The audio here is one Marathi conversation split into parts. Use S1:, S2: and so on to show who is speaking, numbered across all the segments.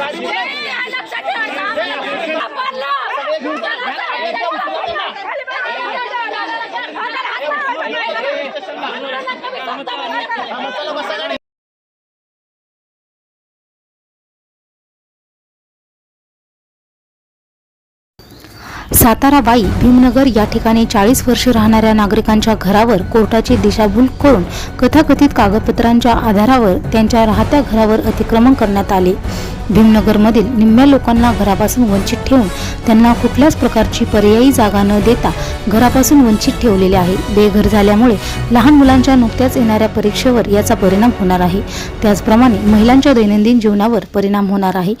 S1: Yeah. सातारा बाई भीमनगर या ठिकाणी चाळीस वर्ष राहणाऱ्या नागरिकांच्या घरावर कोर्टाची दिशाभूल करून कथाकथित कागदपत्रांच्या आधारावर त्यांच्या राहत्या घरावर अतिक्रमण करण्यात आले. भीमनगरमधील निम्म्या लोकांना घरापासून वंचित ठेवून त्यांना कुठल्याच प्रकारची पर्यायी जागा न देता घरापासून वंचित ठेवलेले आहे. बेघर झाल्यामुळे लहान मुलांच्या नुकत्याच येणाऱ्या परीक्षेवर याचा परिणाम होणार आहे. त्याचप्रमाणे महिलांच्या दैनंदिन जीवनावर परिणाम होणार आहे.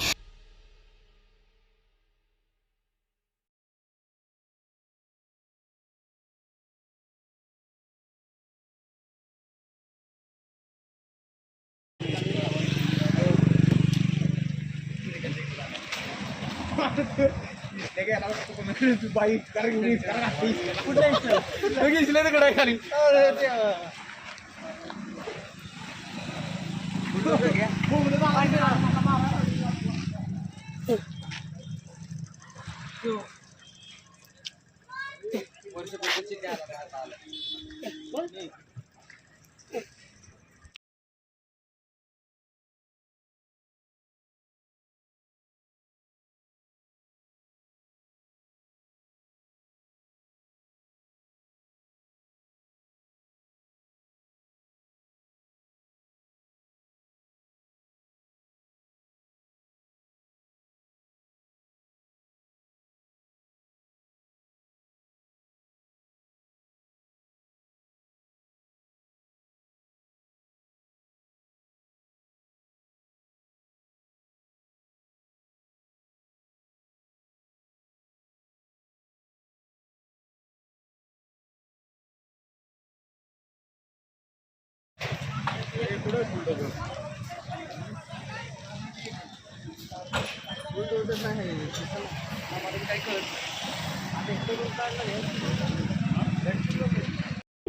S2: बाई कुठे खाली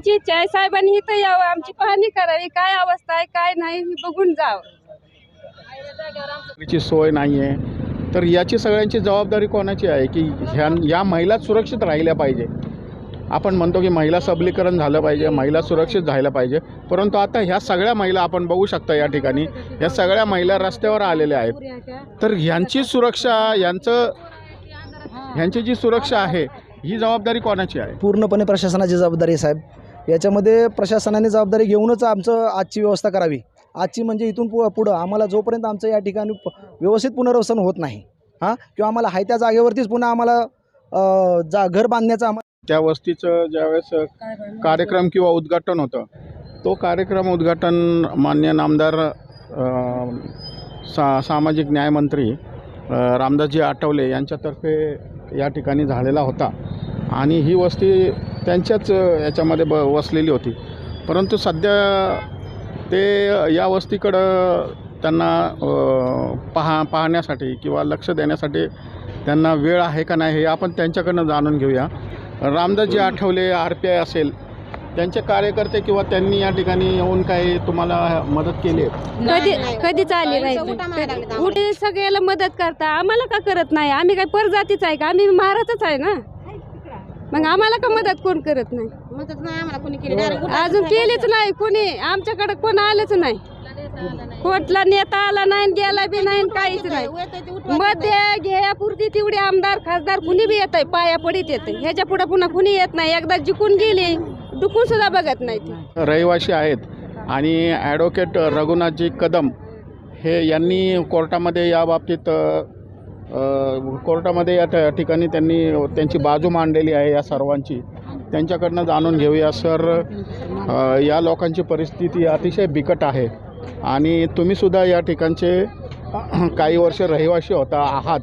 S3: ची इच्छा आहे साहेबांनी इथं यावं आमची पाहणी करावी काय अवस्था आहे काय नाही हे बघून जावं.
S4: सोय नाही आहे. तर याची सगळ्यांची जबाबदारी कोणाची आहे? की ह्या या महिला सुरक्षित राहिल्या पाहिजे. आपण म्हणतो की महिला सबलीकरण झालं पाहिजे महिला सुरक्षित झाल्या पाहिजे. परंतु आता ह्या सगळ्या महिला आपण बघू शकता या ठिकाणी. या सगळ्या महिला रस्त्यावर आलेल्या आहेत. तर ह्यांची सुरक्षा यांचं ह्यांची जी सुरक्षा आहे ही जबाबदारी कोणाची आहे?
S2: पूर्णपणे प्रशासनाची जबाबदारी आहे साहेब. याच्यामध्ये प्रशासनाने जबाबदारी घेऊनच आमचं आजची व्यवस्था करावी. आजची म्हणजे इथून पु पुढं आम्हाला जोपर्यंत आमचं या ठिकाणी व्यवस्थित पुनर्वसन होत नाही हां किंवा आम्हाला हाय त्या जागेवरतीच पुन्हा आम्हाला जा घर बांधण्याचा आम्हाला
S4: त्या वस्तीचं ज्यावेळेस कार्यक्रम किंवा उद्घाटन होतं तो कार्यक्रम उद्घाटन मान्य नामदार सा सामाजिक न्यायमंत्री रामदासजी आठवले यांच्यातर्फे या ठिकाणी झालेला होता. आणि ही वस्ती त्यांच्याच याच्यामध्ये ब वसलेली होती. परंतु सध्या ते या वस्तीकडं त्यांना पहा पाहण्यासाठी किंवा लक्ष देण्यासाठी त्यांना वेळ आहे का नाही हे आपण त्यांच्याकडनं जाणून घेऊया. Ramdasji Athawale R P I असेल त्यांचे कार्यकर्ते किंवा त्यांनी या ठिकाणी येऊन काही तुम्हाला मदत केली? आहे
S3: कधी कधीच आली नाही. कुठे सगळ्याला मदत करता? आम्हाला का करत नाही? आम्ही काय परजातीच आहे का? आम्ही महाराजच आहे ना? मग आम्हाला का मदत कोण करत नाही?
S5: मदत नाही आम्हाला कोणी केली. डायरेक्ट
S3: अजून केलीच नाही कोणी. आमच्याकडे कोण आलंच नाही. कोटला नेता आला नाही आणि गेला बी नाही आणि काहीच नाही. मध्ये घ्यापुरती तेवढे आमदार खासदार कुणी बी येत आहे पाया पडीत येते ह्याच्या पुढे पुन्हा कुणी येत नाही. एकदा जिंकून गेली डुकून सुद्धा बघत नाही ती.
S4: रहिवासी आहेत. आणि ॲडव्होकेट रघुनाथजी कदम हे यांनी कोर्टामध्ये या बाबतीत कोर्टामध्ये या ठ- ठिकाणी त्यांनी त्यांची बाजू मांडलेली आहे या सर्वांची. त्यांच्याकडनं जाणून घेऊया सर. या लोकांची परिस्थिती अतिशय बिकट आहे. आणि तुम्हीसुद्धा या ठिकाणचे काही वर्ष रहिवासी होता आहात.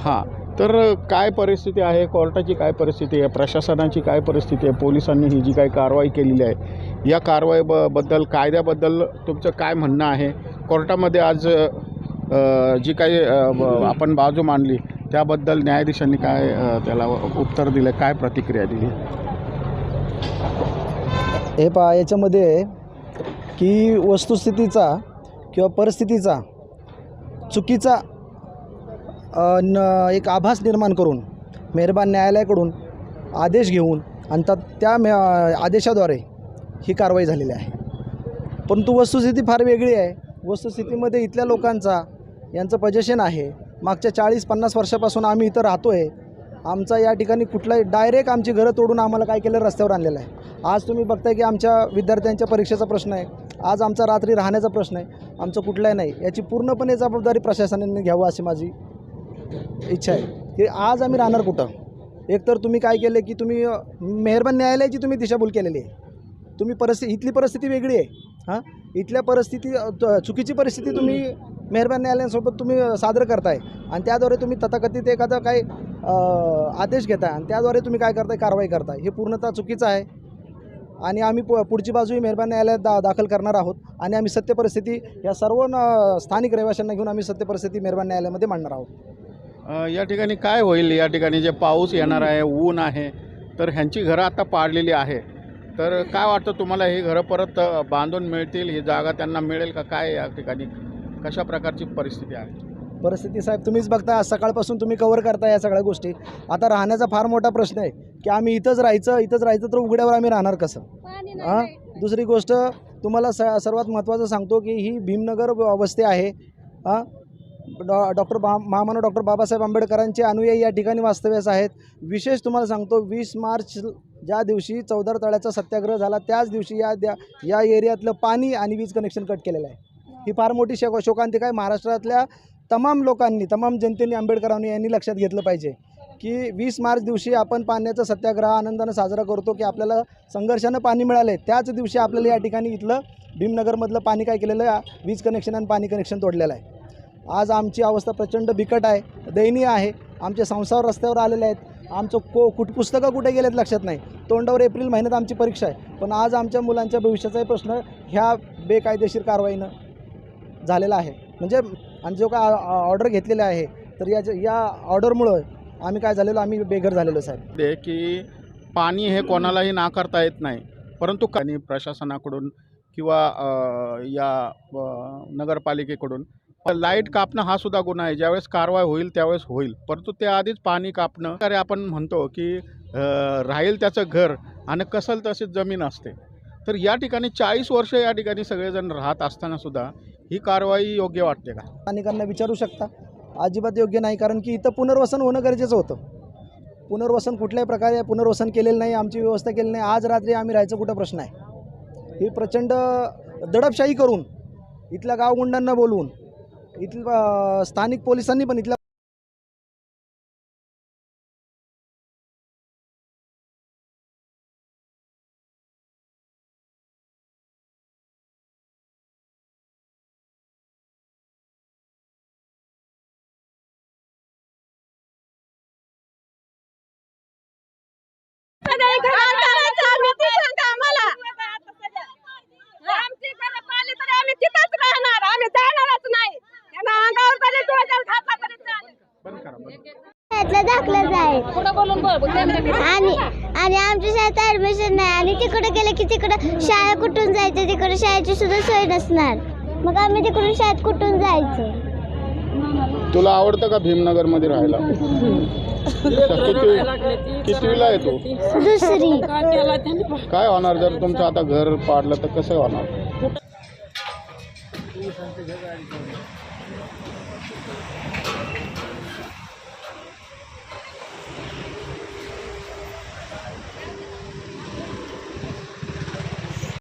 S4: हां. तर काय परिस्थिती आहे? कोर्टाची काय परिस्थिती आहे? प्रशासनाची काय परिस्थिती आहे? पोलिसांनी ही जी काही कारवाई केलेली आहे या कारवाई ब बद्दल कायद्याबद्दल तुमचं काय म्हणणं आहे? कोर्टामध्ये आज जी काही आपण बाजू मांडली त्याबद्दल न्यायाधीशांनी काय त्याला उत्तर दिलं? काय प्रतिक्रिया दिली?
S2: हे पहा याच्यामध्ये आहे की वस्तुस्थितीचा किंवा परिस्थितीचा चुकीचा न एक आभास निर्माण करून मेहरबान न्यायालयाकडून आदेश घेऊन आणि त्या त्या मे आदेशाद्वारे ही कारवाई झालेली आहे. परंतु वस्तुस्थिती फार वेगळी आहे. वस्तुस्थितीमध्ये इथल्या लोकांचा यांचं पजेशन आहे. मागच्या चाळीस पन्नास वर्षापासून आम्ही इथं राहतो आहे आमचा या ठिकाणी कुठलाही डायरेक्ट आमची घरं तोडून आम्हाला काय केलं रस्त्यावर आणलेलं आहे. आज तुम्ही बघताय की आमच्या विद्यार्थ्यांच्या परीक्षेचा प्रश्न आहे. आज आमचा रात्री राहण्याचा प्रश्न आहे. आमचं कुठलाही नाही. याची पूर्णपणे जबाबदारी प्रशासनाने घ्यावं अशी माझी इच्छा आहे. की आज आम्ही राहणार कुठं? एकतर तुम्ही काय केलं की तुम्ही मेहरबान न्यायालयाची तुम्ही दिशाभूल केलेली आहे. तुम्ही परिस्थिती इथली परिस्थिती वेगळी आहे. हां? इथल्या परिस्थिती त- चुकीची परिस्थिती तुम्ही मेहरबान न्यायालयासोबत तुम्ही सादर करताय. आणि त्याद्वारे तुम्ही तथाकथित एखादा काही आदेश घेताय. आणि त्याद्वारे तुम्ही काय करताय? कारवाई करताय. हे पूर्णतः चुकीचं आहे. आणि आम्ही पु पुढची बाजूही मेहरबान न्यायालयात दा दाखल करणार आहोत. आणि आम्ही सत्य परिस्थिती या सर्व स्थानिक रहिवाशांना घेऊन आम्ही सत्य परिस्थिती मेहरबान न्यायालयामध्ये मांडणार आहोत.
S4: या ठिकाणी काय होईल? या ठिकाणी जे पाऊस येणार आहे ऊन आहे तर ह्यांची घरं आता पाडलेली आहे तर काय वाटतं तुम्हाला ही घरं परत बांधून मिळतील? ही जागा त्यांना मिळेल का? काय या ठिकाणी कशा प्रकारची परिस्थिती आहे?
S2: परिस्थिती साहेब तुम्हीच बघता आज सकाळपासून तुम्ही कवर करता या सगळ्या गोष्टी. आता राहण्याचा फार मोठा प्रश्न आहे की आम्ही इथंच राहायचं इथंच राहायचं तर उघड्यावर आम्ही राहणार कसं? हां? दुसरी गोष्ट तुम्हाला स सर्वात महत्त्वाचं सांगतो की ही भीमनगर वस्ती आहे. हां? डॉ डॉक्टर बा महामानव डॉक्टर बाबासाहेब आंबेडकरांचे अनुयायी या ठिकाणी वास्तव्यास आहेत. विशेष तुम्हाला सांगतो वीस मार्च ज्या दिवशी चौदार तळ्याचा सत्याग्रह झाला त्याच दिवशी या द्या या एरियातलं पाणी आणि वीज कनेक्शन कट केलेलं आहे. ही फार मोठी शोक शोकांतिका आहे. महाराष्ट्रातल्या तमाम लोकांनी तमाम जनतेने आंबेडकरांनी यांनी लक्षात घेतलं पाहिजे की वीस मार्च दिवशी आपण पाण्याचा सत्याग्रह आनंदानं साजरा करतो की आपल्याला संघर्षानं पाणी मिळालं आहे त्याच दिवशी आपल्याला या ठिकाणी इथलं भीमनगरमधलं पाणी काय केलेलं आहे? वीज कनेक्शन आणि पाणी कनेक्शन तोडलेलं आहे. आज आमची अवस्था प्रचंड बिकट आहे दयनीय आहे. आमचे संसार रस्त्यावर आलेले आहेत. आमचं को कुठ पुस्तकं कुठे गेलेत लक्षात नाही. तोंडावर एप्रिल महिन्यात आमची परीक्षा आहे. पण आज आमच्या मुलांच्या भविष्याचाही प्रश्न ह्या बेकायदेशीर कारवाईनं झालेला आहे. म्हणजे आणि जो काय ऑर्डर घेतलेला आहे तर या या ऑर्डरमुळं आम्ही काय झालेलो आम्ही बेघर झालेलो साहेब.
S4: ते की पाणी हे कोणालाही नाकारता येत नाही परंतु काही प्रशासनाकडून किंवा या नगरपालिकेकडून लाइट कापणं हा सुद्धा गुन्हा आहे. ज्यावेळेस कारवाई होईल त्यावेळेस होईल. परंतु त्याआधीच पाणी कापणं अरे आपण म्हणतो की राहील त्याचं घर आणि कसल तशीच जमीन असते. तर या ठिकाणी चाळीस वर्ष या ठिकाणी सगळेजण राहत असताना सुद्धा ही कारवाई योग्य वाटते का?
S2: स्थानिकांना विचारू शकता. अजिबात योग्य नाही कारण की इथं पुनर्वसन होणं गरजेचं होतं. पुनर्वसन कुठल्याही प्रकारे पुनर्वसन केलेलं नाही आमची व्यवस्था केली नाही. आज रात्री आम्ही राहायचं कुठं प्रश्न आहे? ही प्रचंड दडपशाही करून इथल्या गावगुंडांना बोलवून इथल्या स्थानिक पोलिसांनी पण इथल्या
S6: आणि आणि आमच्या शाळेत ऍडमिशन नाही. आणि तिकडे गेलं की तिकडं शाळा कुठून जायचं? तिकडे शाळेची सुद्धा सोय नसणार. मग आम्ही तिकडून शाळेत कुठून जायचं?
S4: तुला आवडतं का भीमनगरमध्ये राहायला? किती कितवीला आहे तू?
S6: दुसरी.
S4: काय होणार जर तुमचं आता घर पाडलं तर कसं होणार?